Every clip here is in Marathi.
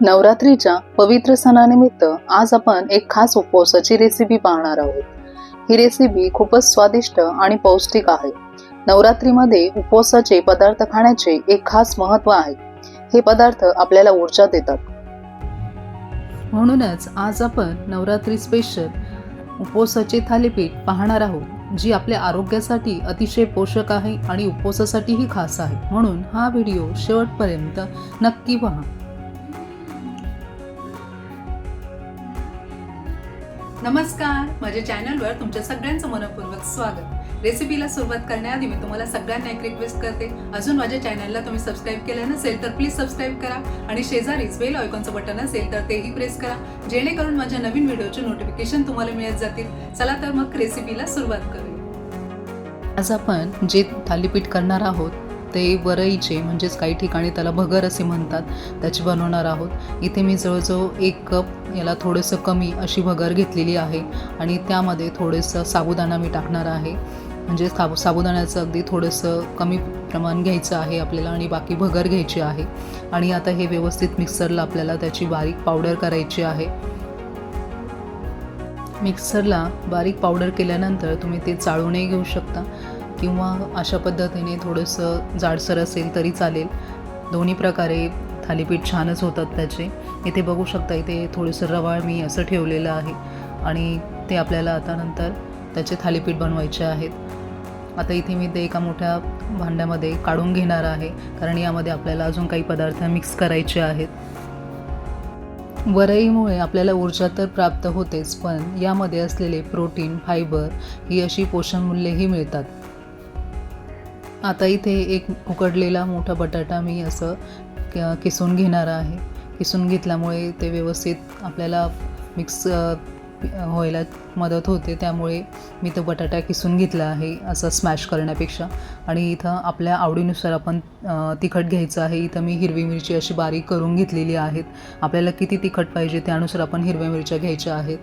नवरात्रीच्या पवित्र सणानिमित्त आज आपण एक खास उपवासाची रेसिपी पाहणार आहोत. ही रेसिपी खूपच स्वादिष्ट आणि पौष्टिक आहे. नवरात्रीमध्ये उपवासाचे पदार्थ खाण्याचे एक खास महत्त्व आहे. हे पदार्थ आपल्याला ऊर्जा देतात. म्हणूनच आज आपण नवरात्री स्पेशल उपवासाचे थालीपीठ पाहणार आहोत. जी आपल्या आरोग्यासाठी अतिशय पोषक आहे आणि उपवासासाठीही खास आहे. म्हणून हा व्हिडिओ शेवटपर्यंत नक्की पहा. नमस्कार. माझ्या चॅनलवर तुमच्या सगळ्यांचं मनपूर्वक स्वागत. रेसिपीला सुरुवात करण्याआधी मी तुम्हाला सगळ्यांना एक रिक्वेस्ट करते. अजून माझ्या चॅनलला तुम्ही सबस्क्राईब केलं नसेल तर प्लीज सबस्क्राईब करा आणि शेजारीच बेल ऑयकॉनचं बटन असेल तर तेही प्रेस करा. जेणेकरून माझ्या नवीन व्हिडिओचे नोटिफिकेशन तुम्हाला मिळत जातील. चला तर मग रेसिपीला सुरुवात करूया. आज आपण जे थालीपीठ करणार आहोत ते वरईचे म्हणजेच काही ठिकाणी त्याला भगर असे म्हणतात त्याची बनवणार आहोत. इथे मी जवळजवळ एक कप याला थोडंसं कमी अशी भगर घेतलेली आहे आणि त्यामध्ये थोडंसं साबुदाणा मी टाकणार आहे. म्हणजे साबु साबुदाण्याचं अगदी थोडंसं कमी प्रमाण घ्यायचं आहे आपल्याला आणि बाकी भगर घ्यायची आहे. आणि आता हे व्यवस्थित मिक्सरला आपल्याला त्याची बारीक पावडर करायची आहे. मिक्सरला बारीक पावडर केल्यानंतर तुम्ही ते चाळूनही घेऊ शकता किंवा अशा पद्धतीने थोडंसं जाडसर असेल तरी चालेल. दोन्ही प्रकारे थालीपीठ छानच होतात त्याचे. इथे बघू शकता इथे थोडंसं रवाळ मी असं ठेवलेलं आहे. आणि ते आपल्याला आता नंतर त्याचे थालीपीठ बनवायचे आहेत. आता इथे मी ते एका मोठ्या भांड्यामध्ये काढून घेणार आहे कारण यामध्ये आपल्याला अजून काही पदार्थ मिक्स करायचे आहेत. वरईमुळे आपल्याला ऊर्जा तर प्राप्त होतेच पण यामध्ये असलेले प्रोटीन फायबर ही अशी पोषणमूल्येही मिळतात. आता इथे एक उकडलेला मोठा बटाटा मी असं किसून घेणार आहे. किसून घेतल्यामुळे ते व्यवस्थित आपल्याला मिक्स व्हायला मदत होते त्यामुळे मी तो बटाटा किसून घेतला आहे असं स्मॅश करण्यापेक्षा. आणि इथं आपल्या आवडीनुसार आपण तिखट घ्यायचं आहे. इथं मी हिरवी मिरची अशी बारीक करून घेतलेली आहेत. आपल्याला किती तिखट पाहिजे त्यानुसार आपण हिरव्या मिरच्या घ्यायच्या आहेत.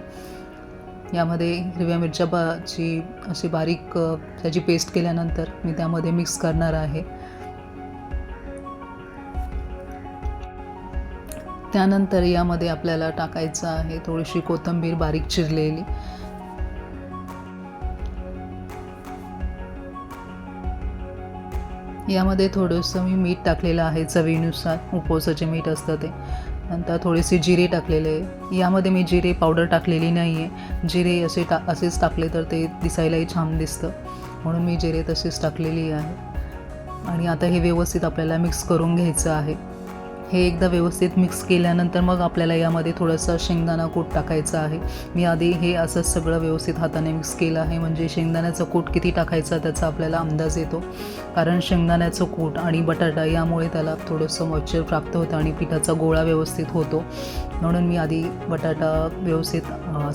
यामध्ये हिरव्या मिरच्या बाची अशी बारीक त्याची पेस्ट केल्यानंतर मी त्यामध्ये मिक्स करणार आहे. त्यानंतर यामध्ये आपल्याला टाकायचं आहे थोडीशी कोथिंबीर बारीक चिरलेली. यामध्ये थोडंसं मी मीठ टाकलेलं आहे चवीनुसार उपवासाचे मीठ असतं ते. नंतर थोडेसे जिरे टाकलेले आहे. यामध्ये मी जिरे पावडर टाकलेली नाही आहे जिरे असे टा असेच टाकले तर ते दिसायलाही छान दिसतं. म्हणून मी जिरे तसेच टाकलेली आहे. आणि आता हे व्यवस्थित आपल्याला मिक्स करून घ्यायचं आहे. हे एकदा व्यवस्थित मिक्स केल्यानंतर मग आपल्याला यामध्ये थोडंसं शेंगदाणा कूट टाकायचं आहे. मी आधी हे असं सगळं व्यवस्थित हाताने मिक्स केलं आहे. म्हणजे शेंगदाण्याचं कूट किती टाकायचं त्याचा आपल्याला अंदाज येतो. कारण शेंगदाण्याचं कूट आणि बटाटा यामुळे त्याला थोडंसं मॉइश्चर प्राप्त होतं आणि पिठाचा गोळा व्यवस्थित होतो. म्हणून मी आधी बटाटा व्यवस्थित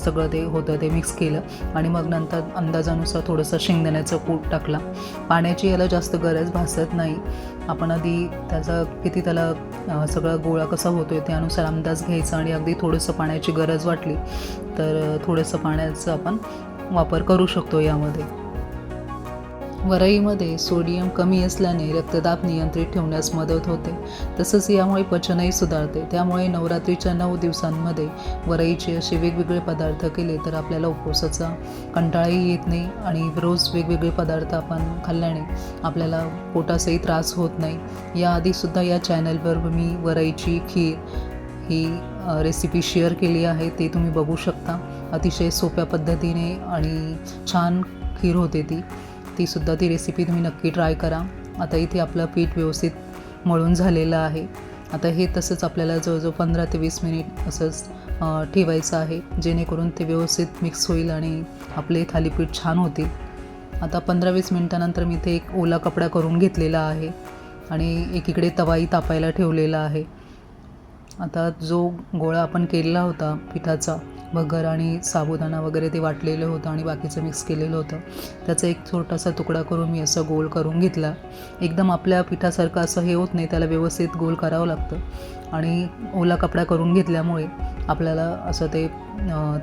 सगळं ते होतं ते मिक्स केलं आणि मग नंतर अंदाजानुसार थोडंसं शेंगदाण्याचं कूट टाकला. पाण्याची याला जास्त गरज भासत नाही. आपण आधी त्याचा किती त्याला सगळं सगळा गोळा कसा होतो आहे त्यानुसार अंदाज घ्यायचा आणि अगदी थोडंसं पाण्याची गरज वाटली तर थोडंसं पाण्याचं आपण वापर करू शकतो यामध्ये. वरईमध्ये सोडियम कमी असल्याने रक्तदाब नियंत्रित ठेवण्यास मदत होते. तसंच यामुळे पचनही सुधारते. त्यामुळे नवरात्रीच्या नऊ दिवसांमध्ये वरईचे असे वेगवेगळे पदार्थ केले तर आपल्याला उपवासाचा कंटाळाही येत नाही आणि रोज वेगवेगळे पदार्थ आपण खाल्ल्याने आपल्याला पोटाचाही त्रास होत नाही. याआधीसुद्धा या चॅनलवर मी वरईची खीर ही रेसिपी शेअर केली आहे. ते तुम्ही बघू शकता. अतिशय सोप्या पद्धतीने आणि छान खीर होते ती. तीसुद्धा ती रेसिपी तुम्ही नक्की ट्राय करा. आता इथे आपलं पीठ व्यवस्थित मळून झालेलं आहे. आता हे तसंच आपल्याला जवळजवळ पंधरा ते वीस मिनिट असंच ठेवायचं आहे. जेणेकरून ते व्यवस्थित मिक्स होईल आणि आपले थालीपीठ छान होतील. आता पंधरा वीस मिनटानंतर मी ते एक ओला कपडा करून घेतलेला आहे. आणि एकीकडे तवाई तापायला ठेवलेला आहे. आता जो गोळा आपण केलेला होता पिठाचा भगर आणि साबुदाणा वगैरे ते वाटलेलं होतं आणि बाकीचं मिक्स केलेलं होतं त्याचा एक छोटासा तुकडा करून मी असं गोल करून घेतला. एकदम आपल्या पिठासारखं असं हे होत नाही त्याला व्यवस्थित गोल करावं लागतं. आणि ओला कपडा करून घेतल्यामुळे आपल्याला असं ते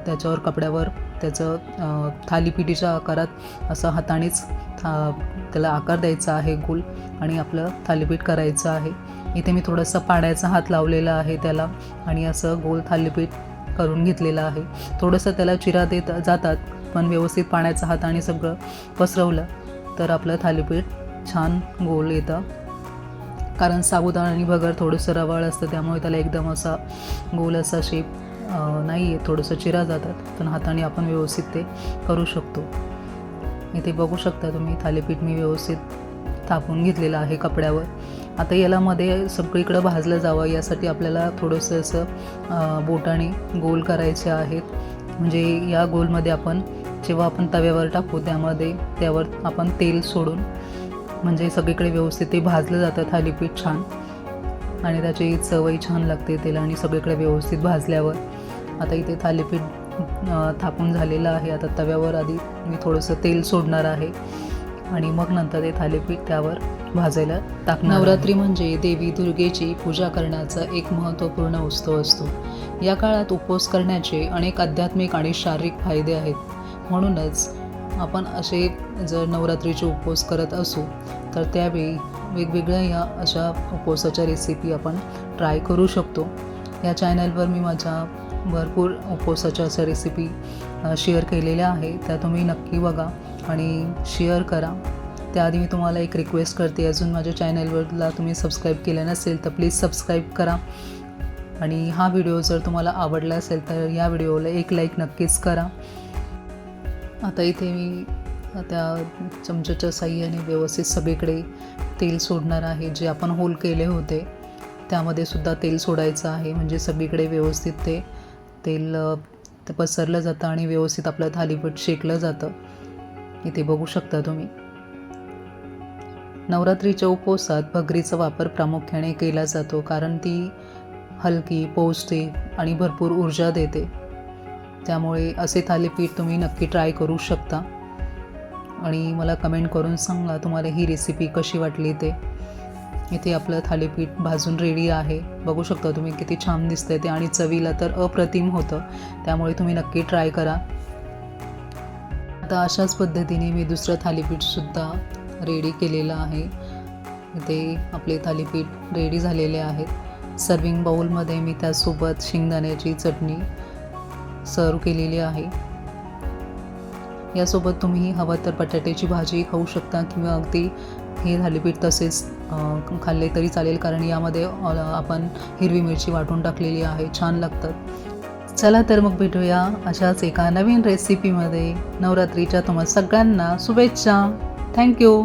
त्याच्यावर कपड्यावर त्याचं थालीपीठीच्या आकारात असं हातानेच था त्याला आकार द्यायचा आहे गोल आणि आपलं थालीपीठ करायचं आहे. इथे मी थोडंसं पाण्याचा हात लावलेला आहे त्याला आणि असं गोल थालीपीठ करून घेतलेलं आहे. थोडंसं त्याला चिरा देत जातात पण व्यवस्थित पाण्याचा हात आणि सगळं पसरवलं तर आपलं थालीपीठ छान गोल येतं. कारण साबुदाणा आणि भगर थोडंसं रवाळ असतं त्यामुळे त्याला एकदम असा गोल असा शेप नाही आहे थोडंसं चिरा जातात पण हाताने आपण व्यवस्थित ते करू शकतो. इथे बघू शकता तुम्ही. थालीपीठ मी व्यवस्थित थापून घेतलेलं आहे कपड्यावर. आता याला मध्ये सगळीकडं भाजलं जावं यासाठी आपल्याला थोडंसं असं बोटाने गोल करायचे आहेत. म्हणजे या गोलमध्ये आपण जेव्हा आपण तव्यावर टाकू त्यामध्ये त्यावर आपण तेल सोडून म्हणजे सगळीकडे व्यवस्थित ते भाजलं जातं थालीपीठ छान. आणि त्याची चवही छान लागते तेला आणि सगळीकडे व्यवस्थित भाजल्यावर. आता इथे थालीपीठ थापून झालेलं आहे. आता तव्यावर आधी मी थोडंसं तेल सोडणार आहे. आणि मग नंतर ते थालीपीठ त्यावर भाजायला टाक नवरात्री म्हणजे देवी दुर्गेची पूजा करण्याचा एक महत्त्वपूर्ण उत्सव असतो. या काळात उपवास करण्याचे अनेक आध्यात्मिक आणि शारीरिक फायदे आहेत. म्हणूनच आपण असे जर नवरात्रीचे उपवास करत असू तर त्यावेळी वेगवेगळ्या या अशा उपवासाच्या रेसिपी आपण ट्राय करू शकतो. या चॅनलवर मी माझ्या भरपूर उपवासाच्या अशा रेसिपी शेअर केलेल्या आहे त्या तुम्ही नक्की बघा आणि शेअर करा. त्याआधी मी तुम्हाला एक रिक्वेस्ट करते. अजून माझ्या चॅनलवरला तुम्ही सबस्क्राईब केलं नसेल तर प्लीज सबस्क्राईब करा. आणि हा व्हिडिओ जर तुम्हाला आवडला असेल तर या व्हिडिओला एक लाईक नक्कीच करा. आता इथे मी त्या चमच्याच्या साह्याने व्यवस्थित सगळीकडे तेल सोडणार आहे जे आपण होल केले होते. त्यामध्ये सुद्धा तेल सोडायचं आहे म्हणजे सगळीकडे व्यवस्थित ते तेल ते पसरलं जातं आणि व्यवस्थित आपलं थालीपीठ शेकलं जातं. इथे बघू शकता तुम्ही. नवरात्रीच्या उपवासात भगरीचा वापर प्रामुख्याने केला जातो कारण ती हलकी पौष्टिक आणि भरपूर ऊर्जा देते. त्यामुळे असे थालीपीठ तुम्ही नक्की ट्राय करू शकता. आणि मला कमेंट करून सांगा तुम्हाला ही रेसिपी कशी वाटली ते. इथे आपलं थालीपीठ भाजून रेडी आहे. बघू शकता तुम्ही किती छान दिसतंय ते. आणि चवीला तर अप्रतिम होतं. त्यामुळे तुम्ही नक्की ट्राय करा. आता अशाच पद्धतीने मी दुसरं थालीपीठसुद्धा रेडी केलेलं आहे. इथे आपले थालीपीठ रेडी झालेले आहेत. सर्विंग बाऊलमध्ये मी त्यासोबत शेंगदाण्याची चटणी सर्व केलेली आहे. यासोबत तुम्ही हवं तर बटाट्याची भाजी खाऊ शकता किंवा अगदी हे थालीपीठ तसेच खाल्ले तरी चालेल कारण यामध्ये आपण हिरवी मिरची वाटून टाकलेली आहे. छान लागतात. चला तर मग भेटूया अशाच एका नवीन रेसिपीमध्ये नवरात्रीच्या तुम्हाला सगळ्यांना शुभेच्छा. थँक्यू